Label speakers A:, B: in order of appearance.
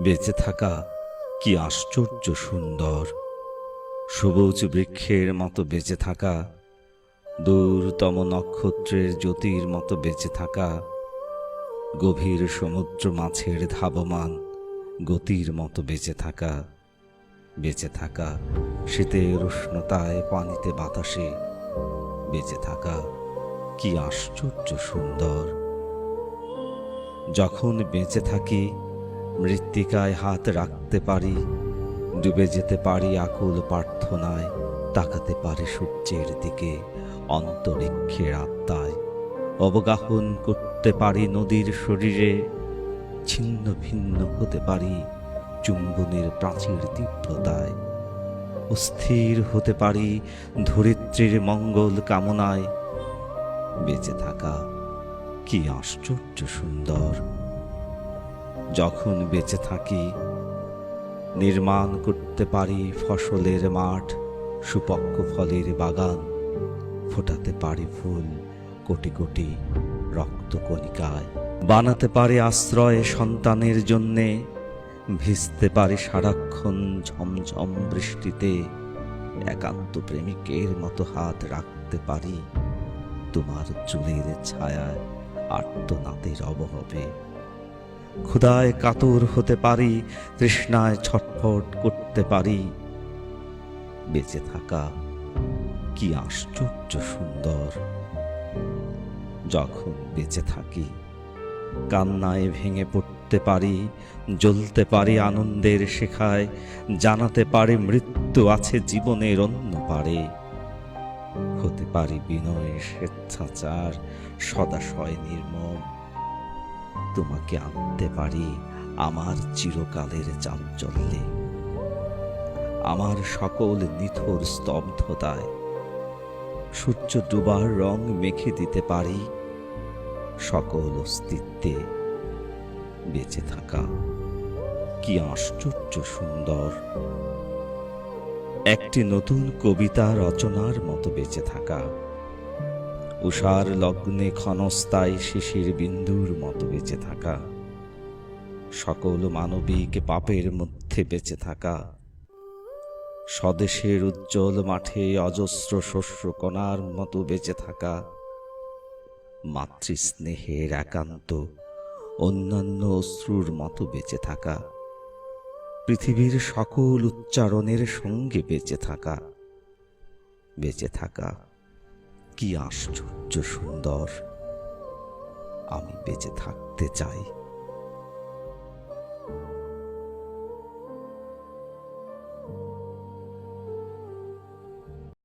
A: বেঁচে থাকা কি আশ্চর্য সুন্দর। সবুজ বৃক্ষের মতো বেঁচে থাকা, দূরতম নক্ষত্রের জ্যোতির মতো বেঁচে থাকা, গভীর সমুদ্র মাছের ধাবমান গতির মতো বেঁচে থাকা বেঁচে থাকা শীতের উষ্ণতায় পানিতে বাতাসে বেঁচে থাকা কি আশ্চর্য সুন্দর। যখন বেঁচে থাকি মৃত্তিকায় হাত রাখতে পারি, ডুবে যেতে পারি আকুল প্রার্থনায়, তাকাতে পারি সূর্যের দিকে অন্তরিক্ষের আত্মায়। অবগাহন করতে পারি নদীর শরীরে, ছিন্ন ভিন্ন হতে পারি চুম্বনের প্রাচীর তীব্রতায়। অস্থির হতে পারি ধরিত্রীর মঙ্গল কামনায়। বেঁচে থাকা কি আশ্চর্য সুন্দর। যখন বেঁচে থাকি, নির্মাণ করতে পারি ফসলের মাঠ সুপক্ষ ফলের বাগান, ফোটাতে পারি ফুল, কোটি কোটি রক্তকণিকায় বানাতে পারি আশ্রয় সন্তানের জন্যে, ভিজতে পারি সারাক্ষণ ঝমঝম বৃষ্টিতে, একান্ত প্রেমিকের মতো হাত রাখতে পারি তোমার চুলের ছায়ায় আর্তনাদের অবহবে ক্ষুদায় কাতর হতে পারি, তৃষ্ণায় ছটফট করতে পারি। বেঁচে থাকা কি আশ্চর্য সুন্দর। যখন বেঁচে থাকি, কান্নায় ভেঙে পড়তে পারি, জ্বলতে পারি আনন্দের শেখায়, জানাতে পারি মৃত্যু আছে জীবনের অন্য পারে। হতে পারি বিনয় স্বেচ্ছাচার সদাশয় নির্মম। তোমাকে আনতে পারি আমার চিরকালের চাঞ্চল্যে। আমার সকল নিথর স্তব্ধতায় সূর্য ডুবার রং মেখে দিতে পারি সকল অস্তিত্বে বেঁচে থাকা। কি আশ্চর্য সুন্দর। একটি নতুন কবিতা রচনার মতো বেঁচে থাকা। উষার লগ্নে ক্ষণস্থায়ী শিশির বিন্দুর মতো বেঁচে থাকা। সকল মানবিক পাপের মধ্যে বেঁচে থাকা। স্বদেশের উজ্জ্বল মাঠে অজস্র শস্য কণার মতো বেঁচে থাকা। মাতৃস্নেহের একান্ত, অন্যান্য অশ্রুর মতো বেঁচে থাকা। পৃথিবীর সকল উচ্চারণের সঙ্গে বেঁচে থাকা। বেঁচে থাকা। কি আশ্চর্য সুন্দর। আমি বেঁচে থাকতে চাই।